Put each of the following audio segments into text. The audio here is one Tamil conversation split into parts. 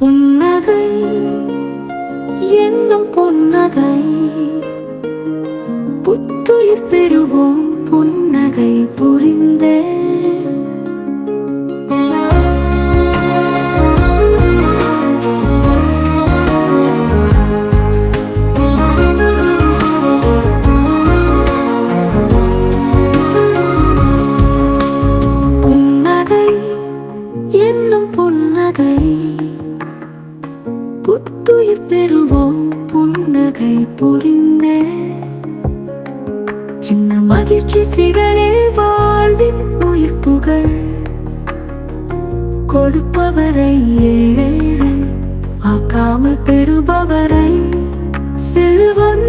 புன்னகை என்னும் புன்னகை. புத்துயிர் பெறுவோம் புன்னகை புரிந்தே புத்துயிர் பெறுவோம். புன்னகை புரிந்தே சின்ன மகிழ்ச்சி சிறரே வாழ்வின் உயிர் புகழ். கொடுப்பவரை ஏழேழை ஆக்காமல் பெறுபவரை செல்வந்தாக்கும்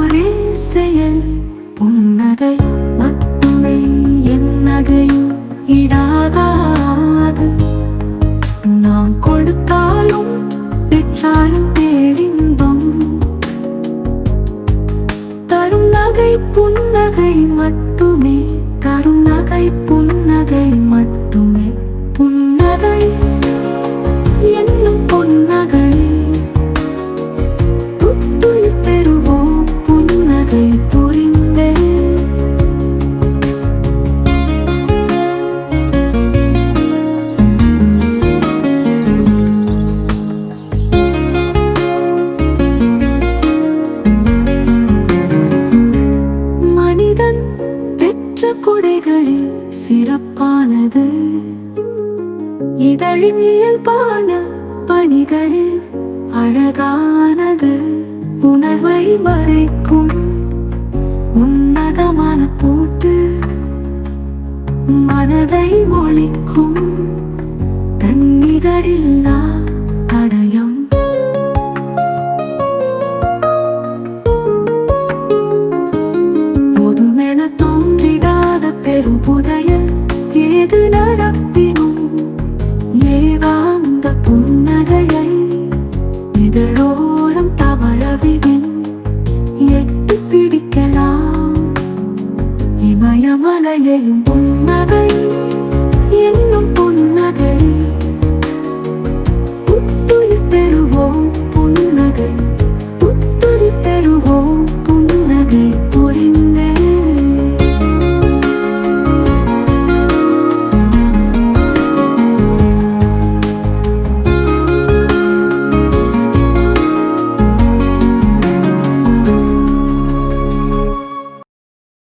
ஒரே செயல். புன்னகை மட்டுமே என் நகையும் இடாகாது மட்டுமே. இதழின் இயல்பான பணிகளில் அழகானது. உணர்வை மறைக்கும் உன்னதமான பூட்டு மனதை ஒழிக்கும் இமயமலையையும் புன்னகை